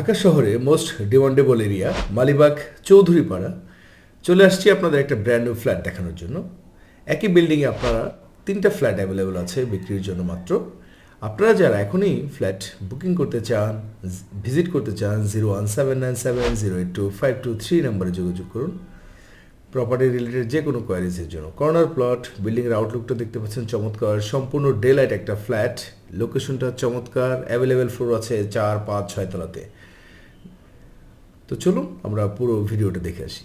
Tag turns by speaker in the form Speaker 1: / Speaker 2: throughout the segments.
Speaker 1: ঢাকা শহরে most demandable area Malibagh, Chowdhurypara. চলে আসছি আপনাদের একটা ব্র্যান্ড নিউ ফ্ল্যাট দেখানোর জন্য। একই বিল্ডিংয়ে আপনারা তিনটা ফ্ল্যাট অ্যাভেলেবল আছে বিক্রির জন্য মাত্র। আপনারা যারা এখনই ফ্ল্যাট বুকিং করতে চান ভিজিট করতে চান zero one seven nine seven zero eight two five two three নাম্বারে যোগাযোগ করুন। প্রপার্টি রিলেটেড যে কোনো কোয়ারিজের জন্য। কর্নার প্লট বিল্ডিংয়ের আউটলুকটা দেখতে পাচ্ছেন, চমৎকার। সম্পূর্ণ ডে লাইট একটা ফ্ল্যাট লোকেশনটা চমৎকার অ্যাভেলেবেল ফ্লোর আছে চার, পাঁচ, ছয় তলাতে। তো চলুন আমরা পুরো ভিডিওটা দেখে আসি।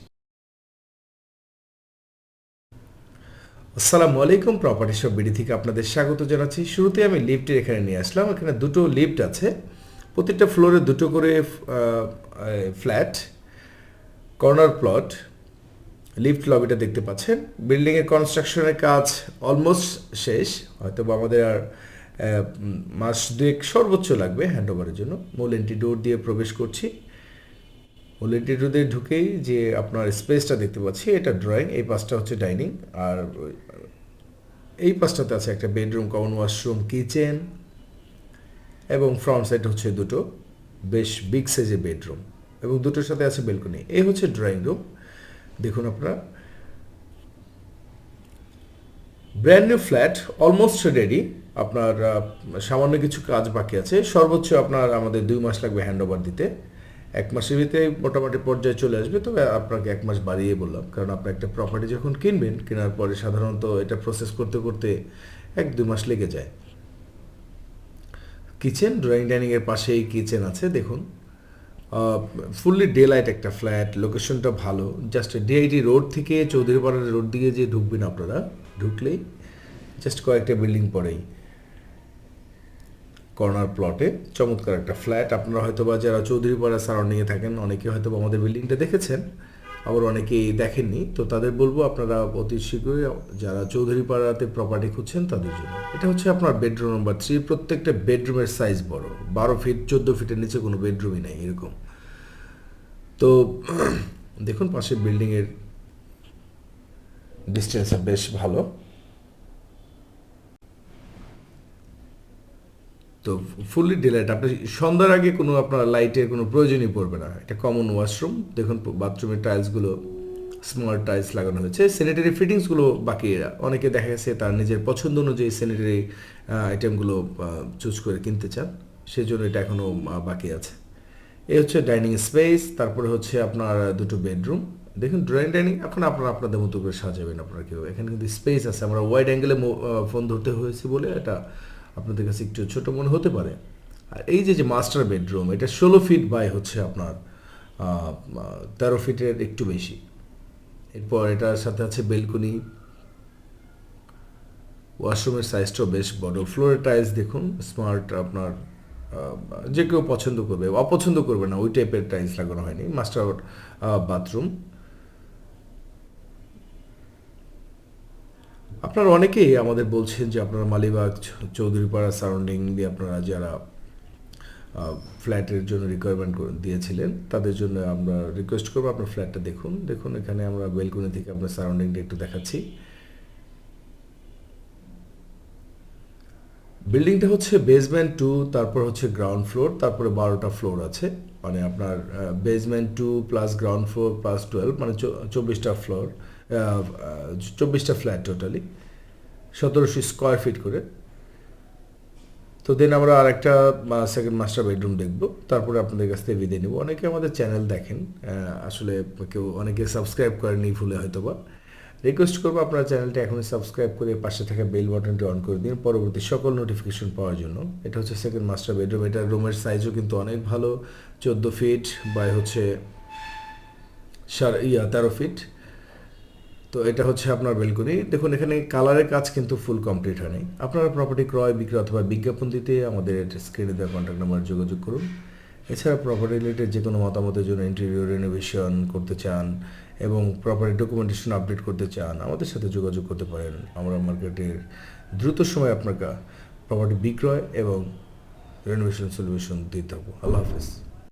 Speaker 1: আসসালামু আলাইকুম প্রপার্টি শপ বিডি থেকে আপনাদের স্বাগত জানাচ্ছি। শুরুতে আমি লিফটের এখানে নিয়ে আসলাম। এখানে দুটো লিফট আছে। প্রত্যেকটা ফ্লোরে দুটো করে ফ্ল্যাট, কর্নার প্লট, লিফট লবিটা দেখতে পাচ্ছেন। বিল্ডিংয়ের কনস্ট্রাকশনের কাজ অলমোস্ট শেষ। হয়তো বা আমাদের আর মাস দুয়েক সর্বোচ্চ লাগবে হ্যান্ড ওভারের জন্য। মূল এন্ট্রি ডোর দিয়ে প্রবেশ করছি। দিয়ে ঢুকেই যে আপনার স্পেসটা দেখতে পাচ্ছি, এটা ড্রয়িং এই পাশটা হচ্ছে ডাইনিং আর এই পাশটাতে আছে একটা বেডরুম কমন ওয়াশরুম কিচেন এবং ফ্রন্ট সাইড হচ্ছে দুটো বেশ বিগ সাইজের বেডরুম এবং দুটোর সাথে আছে বেলকনি এই হচ্ছে ড্রয়িং রুম দেখুন আপনারা। Brand new flat almost ready আপনার সামান্য কিছু কাজ বাকি আছে, সর্বোচ্চ আপনার আমাদের দুই মাস লাগবে হ্যান্ড ওভার দিতে। এক মাসের ভিতরে মোটামুটি পর্যায়ে চলে আসবে, তবে আপনাকে এক মাস বাড়িয়ে বললাম। কারণ আপনি একটা প্রপার্টি যখন কিনবেন, কেনার পরে সাধারণত এটা প্রসেস করতে করতে এক দুই মাস লেগে যায়। কিচেন ড্রয়িং ডাইনিং এর পাশেই কিচেন আছে, দেখুন। ফুললি ডে লাইট একটা ফ্ল্যাট লোকেশনটা ভালো। জাস্ট ডিআইটি রোড থেকে চৌধুরীপাড়া রোড দিকে যে ঢুকবেন আপনারা, ঢুকলেই জাস্ট কয়েকটা বিল্ডিং পরেই। কর্নার প্লটে চমৎকার একটা ফ্ল্যাট আপনারা হয়তো বা যারা চৌধুরীপাড়া সারাউন্ডিংয়ে থাকেন, অনেকে হয়তো আমাদের বিল্ডিংটা দেখেছেন, আবার অনেকেই দেখেননি। তো তাদের বলব আপনারা অতি শীঘ্রই যারা চৌধুরীপাড়াতে প্রপার্টি খুঁজছেন, তাদের জন্য। এটা হচ্ছে আপনার বেডরুম নাম্বার থ্রি প্রত্যেকটা বেডরুমের সাইজ বড়। বারো ফিট চোদ্দ ফিটের নিচে কোনো বেডরুমই নাই এরকম। তো দেখুন পাশে বিল্ডিংয়ের ডিস্টেন্সটা বেশ ভালো। তো ফুললি ডিলাইট আপনি সন্ধ্যার আগে কোনো আপনার লাইটের কোনো প্রয়োজনই পড়বে না। এটা কমন ওয়াশরুম দেখুন বাথরুমের টাইলসগুলো স্মার্ট টাইলস লাগানো হয়েছে। স্যানিটারি ফিটিংসগুলো বাকি, অনেকে দেখা গেছে তার নিজের পছন্দ অনুযায়ী স্যানিটারি আইটেমগুলো চুজ করে কিনতে চান। সেজন্য এটা এখনও বাকি আছে। এই হচ্ছে ডাইনিং স্পেস তারপরে হচ্ছে আপনার দুটো বেডরুম দেখুন ড্রয়িং ডাইনিং এখন আপনারা আপনাদের মতো করে সাজাবেন আপনারা কেউ। এখানে কিন্তু স্পেস আছে। আমরা ওয়াইড অ্যাঙ্গেলে ফোন ধরতে হয়েছে বলে এটা আপনাদের কাছে একটু ছোট মনে হতে পারে। আর এই যে যে মাস্টার বেডরুম এটা ষোলো ফিট বাই হচ্ছে আপনার তেরো ফিটের একটু বেশি। এরপর এটার সাথে আছে বেলকনি ওয়াশরুমের সাইজটাও বেশ বড়। ফ্লোরের টাইলস দেখুন স্মার্ট আপনার যে কেউ পছন্দ করবে। অপছন্দ করবে না, ওই টাইপের টাইলস লাগানো হয়নি। মাস্টার বাথরুম আপনারা অনেকেই আমাদের বলছেন যে আপনারা মালিবাগ চৌধুরীপাড়া সারাউন্ডিং দিয়ে আপনারা যারা ফ্ল্যাটের জন্য রিকোয়ারমেন্ট দিয়েছিলেন, তাদের জন্য আমরা রিকোয়েস্ট করব, আপনার ফ্ল্যাটটা দেখুন। দেখুন, এখানে আমরা বেলকুনি থেকে আপনার সারাউন্ডিংটা একটু দেখাচ্ছি। বিল্ডিংটা হচ্ছে বেসমেন্ট টু তারপর হচ্ছে গ্রাউন্ড ফ্লোর তারপরে বারোটা ফ্লোর আছে। মানে আপনার basement two plus ground floor plus twelve মানে চব্বিশটা ফ্লোর চব্বিশটা ফ্ল্যাট টোটালি সতেরোশো স্কোয়ার ফিট করে। তো দেন আমরা আর একটা সেকেন্ড মাস্টার বেডরুম দেখব, তারপরে আপনাদের কাছ থেকে বিদায় নেব। অনেকে আমাদের চ্যানেল দেখেন আসলে কেউ অনেকে সাবস্ক্রাইব করেনি ভুলে হয়তো বা রিকোয়েস্ট করব আপনার চ্যানেলটা এখনই সাবস্ক্রাইব করে পাশে থাকা বেল বাটনটি অন করে দিন, পরবর্তী সকল নোটিফিকেশন পাওয়ার জন্য। এটা হচ্ছে সেকেন্ড মাস্টার বেডরুম এটা রুমের সাইজও কিন্তু অনেক ভালো, চোদ্দ ফিট বাই হচ্ছে ইয়া তেরো ফিট তো এটা হচ্ছে আপনার বেলকনি। দেখুন, এখানে কালারের কাজ কিন্তু ফুল কমপ্লিট হয়নি। আপনারা প্রপার্টি ক্রয়, বিক্রয় অথবা বিজ্ঞাপন দিতে আমাদের স্ক্রিনে দেওয়া কন্ট্যাক্ট নাম্বার যোগাযোগ করুন। এছাড়া প্রপার্টি রিলেটেড যে কোনো মতামতের জন্য ইন্টেরিয়র রেনোভেশন করতে চান এবং প্রপার্টি ডকুমেন্টেশন আপডেট করতে চান, আমাদের সাথে যোগাযোগ করতে পারেন। আমরা মার্কেটের দ্রুত সময় আপনার প্রপার্টি বিক্রয় এবং রেনোভেশন সলিউশন দিতে থাকব আল্লাহ হাফেজ।